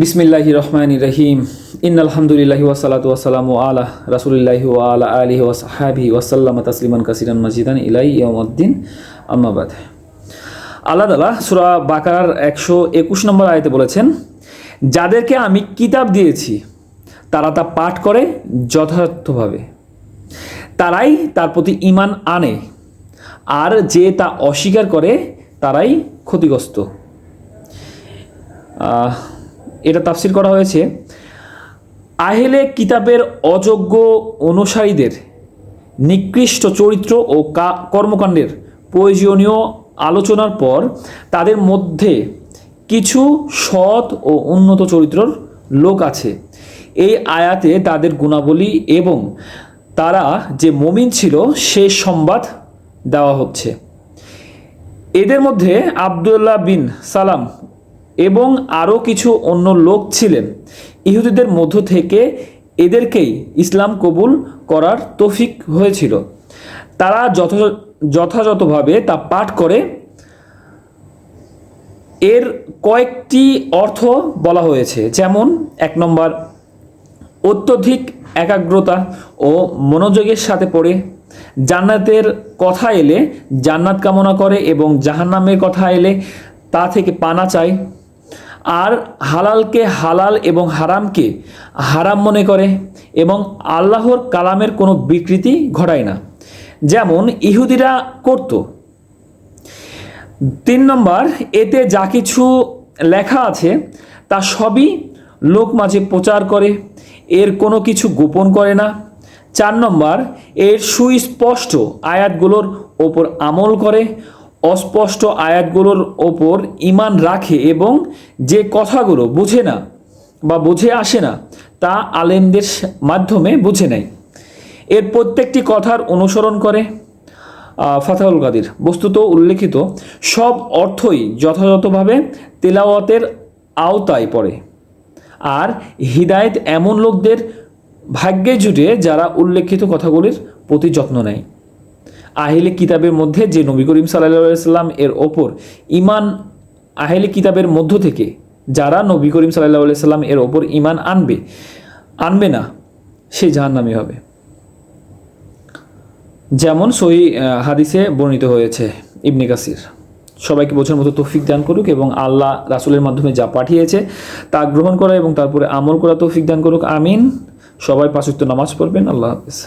বিসমিল্লাহি রহমান রহিম। ইন আলহামদুলিল্লাহি ওয়াসালাতু ওয়াসালামু আলা রাসুলিল্লাহি ওয়া আলা আলিহি ওয়াসাহাবি ওয়াসাল্লাম তাসলিমান কাসিরান মাজিদান ইলাই ইয়ামুদ্দিন আম্মাবাদ আল্লাহ তালা সুরা বাকার একশো একুশ নম্বর আয়তে বলেছেন, যাদেরকে আমি কিতাব দিয়েছি, তারা তা পাঠ করে যথার্থভাবে। তারাই তার প্রতি ইমান আনে, আর যে তা অস্বীকার করে, তারাই ক্ষতিগ্রস্ত। এটা তাফসির করা হয়েছে, আহেলে কিতাবের অযোগ্য অনুসারীদের নিকৃষ্ট চরিত্র ও কর্মকাণ্ডের প্রয়োজনীয় আলোচনার পর তাদের মধ্যে কিছু সৎ ও উন্নত চরিত্রর লোক আছে। এই আয়াতে তাদের গুণাবলী এবং তারা যে মমিন ছিল, সে সংবাদ দেওয়া হচ্ছে। এদের মধ্যে আবদুল্লাহ বিন সালাম এবং আরও কিছু অন্য লোক ছিলেন। ইহুদিদের মধ্য থেকে এদেরকেই ইসলাম কবুল করার তৌফিক হয়েছিল। তারা যথ যথাযথভাবে তা পাঠ করে। এর কয়েকটি অর্থ বলা হয়েছে। যেমন, এক নম্বর, অত্যধিক একাগ্রতা ও মনোযোগের সাথে পড়ে। জান্নাতের কথা এলে জান্নাত কামনা করে এবং জাহান্নামের কথা এলে তা থেকে পানা চায়। আর হালালকে হালাল এবং হারামকে হারাম মনে করে এবং আল্লাহর কালামের কোনো বিকৃতি ঘটায় না। যেমন ইহুদিরা করতো। তিন নম্বর, এতে যা কিছু লেখা আছে তা সবই লোক মাঝে প্রচার করে, এর কোনো কিছু গোপন করে না। চার নম্বর, এর সুস্পষ্ট আয়াতগুলোর ওপর আমল করে অস্পষ্ট আয়াতগুলোর ওপর ইমান রাখে এবং যে কথাগুলো বুঝে না বা বুঝে আসে না তা আলেমদের মাধ্যমে বুঝে নেয়। এর প্রত্যেকটি কথার অনুসরণ করে আহ, ফাতাহুল কাদির বস্তুত উল্লেখিত সব অর্থই যথাযথভাবে তেলাওয়াতের আওতায় পড়ে। আর হিদায়েত এমন লোকদের ভাগ্যে জুটে যারা উল্লেখিত কথাগুলির প্রতি যত্ন নেয়। আহেলে কিতাবের মধ্যে যে নবী করিম সাল্লাম এর ওপর ইমান আহেলে কিতাবের মধ্য থেকে যারা নবী করিম সাল্লাহ সাল্লাম এর ওপর ইমান আনবে আনবে না, সে জাহান্নামী হবে। যেমন সহি হাদিসে বর্ণিত হয়েছে ইবনে কাসির। সবাইকে বোঝার মতো তৌফিক দান করুক এবং আল্লাহ রাসুলের মাধ্যমে যা পাঠিয়েছে তা গ্রহণ করা এবং তারপরে আমল করা তৌফিক দান করুক। আমিন। সবাই পাঁচক্ত নামাজ পড়বেন। আল্লাহ হাফিজ।